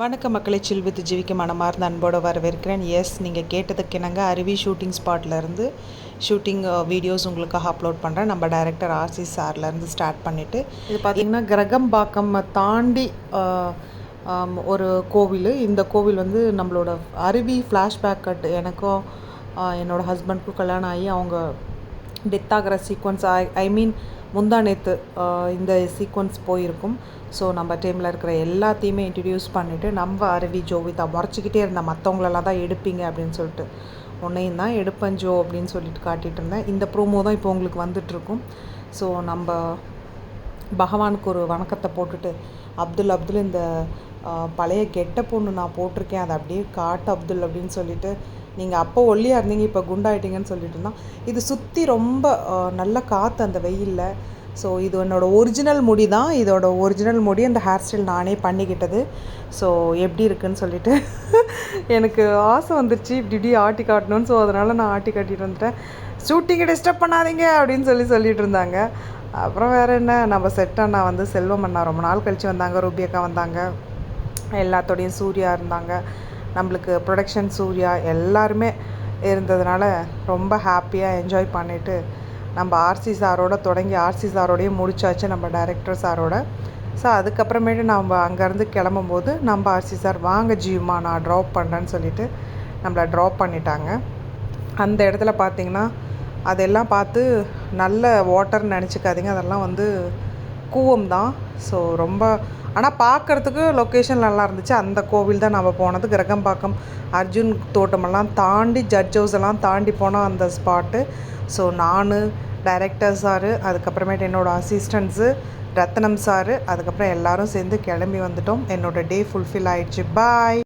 வணக்க மக்களை சில்வித்து ஜீவிக்க மனமார்ந்த அன்போடு வரவேற்கிறேன். எஸ் நீங்கள் கேட்டதுக்கு என்னங்க? அருவி ஷூட்டிங் ஸ்பாட்லேருந்து ஷூட்டிங் வீடியோஸ் உங்களுக்காக அப்லோட் பண்ணுறேன் நம்ம டைரக்டர் ஆர்சி சார்லேருந்து ஸ்டார்ட் பண்ணிவிட்டு இது பார்த்திங்கன்னா கிரகம்பாக்கம் தாண்டி ஒரு கோவில். இந்த கோவில் வந்து நம்மளோட அருவி ஃப்ளாஷ்பேக் கட் எனக்கும் என்னோடய ஹஸ்பண்ட்க்கும் கல்யாணம் ஆகி அவங்க டெத் ஆகிற சீக்வன்ஸ் ஐ ஐ மீன் முந்தா நேற்று இந்த சீக்வன்ஸ் போயிருக்கும். ஸோ நம்ம டீமில் இருக்கிற எல்லாத்தையுமே இன்ட்ரடியூஸ் பண்ணிவிட்டு நம்ம அருவி ஜோவிதா முறைச்சிக்கிட்டே இருந்தேன் மற்றவங்களெல்லாம் தான் எடுப்பீங்க அப்படின்னு சொல்லிட்டு உன்னையும் தான் எடுப்பேன் ஜோ அப்படின்னு சொல்லிட்டு காட்டிகிட்டு இருந்தேன். இந்த ப்ரோமோ தான் இப்போ உங்களுக்கு வந்துட்டுருக்கும். ஸோ நம்ம பகவானுக்கு ஒரு வணக்கத்தை போட்டுட்டு அப்துல் அப்துல் இந்த பழைய கெட்ட பொண்ணு நான் போட்டிருக்கேன் அதை அப்படியே காட்டு அப்துல் அப்படின்னு சொல்லிட்டு நீங்கள் அப்போ ஒல்லியாக இருந்தீங்க இப்போ குண்டாயிட்டீங்கன்னு சொல்லிட்டு இருந்தான் இது சுற்றி ரொம்ப நல்ல காற்று அந்த வெயிலில். ஸோ இது என்னோடய ஒரிஜினல் முடி தான். இதோட ஒரிஜினல் முடி அந்த ஹேர் ஸ்டைல் நானே பண்ணிக்கிட்டது. ஸோ எப்படி இருக்குன்னு சொல்லிட்டு எனக்கு ஆசை வந்துருச்சு. இப்படி இப்படி ஆட்டி காட்டணும்னு. ஸோ அதனால் நான் ஆட்டி காட்டிட்டு வந்துட்டேன். ஷூட்டிங்கை டிஸ்டர்ப் பண்ணாதீங்க அப்படின்னு சொல்லி சொல்லிட்டு இருந்தாங்க. அப்புறம் வேறு என்ன? நம்ம செட் அண்ணா வந்து செல்வம் அண்ணா ரொம்ப நாள் கழித்து வந்தாங்க. ரூபி அக்கா வந்தாங்க. எல்லாத்தோடையும் சூர்யா இருந்தாங்க. நம்மளுக்கு ப்ரொடக்ஷன் சூர்யா எல்லாருமே இருந்ததுனால ரொம்ப ஹாப்பியாக என்ஜாய் பண்ணிவிட்டு நம்ம ஆர்சி சாரோட தொடங்கி ஆர்சி சாரோடையும் முடிச்சாச்சு நம்ம டைரக்டர் சாரோட. ஸோ அதுக்கப்புறமேட்டு நம்ம அங்கேருந்து கிளம்பும்போது நம்ம ஆர்சி சார் வாங்க ஜீவமா நான் ட்ராப் பண்ணுறேன்னு சொல்லிட்டு நம்மளை ட்ராப் பண்ணிட்டாங்க. அந்த இடத்துல பார்த்தீங்கன்னா அதெல்லாம் பார்த்து நல்ல வாட்டர்னு நினச்சிக்காதீங்க. அதெல்லாம் வந்து கூவம் தான். ஸோ ரொம்ப ஆனால் பார்க்குறதுக்கு லொக்கேஷன் நல்லா இருந்துச்சு. அந்த கோவில் தான் நம்ம போனது. கிரகம்பாக்கம் அர்ஜுன் தோட்டமெல்லாம் தாண்டி ஜட்ஜ் ஹவுஸ் எல்லாம் தாண்டி போனோம் அந்த ஸ்பாட்டு ஸோ நான் டைரக்டர் சாரு அதுக்கப்புறமேட்டு என்னோடய அசிஸ்டன்ஸு ரத்னம் சாரு அதுக்கப்புறம் எல்லாரும் சேர்ந்து கிளம்பி வந்துட்டோம். என்னோடய டே ஃபுல்ஃபில் ஆயிடுச்சு. பாய்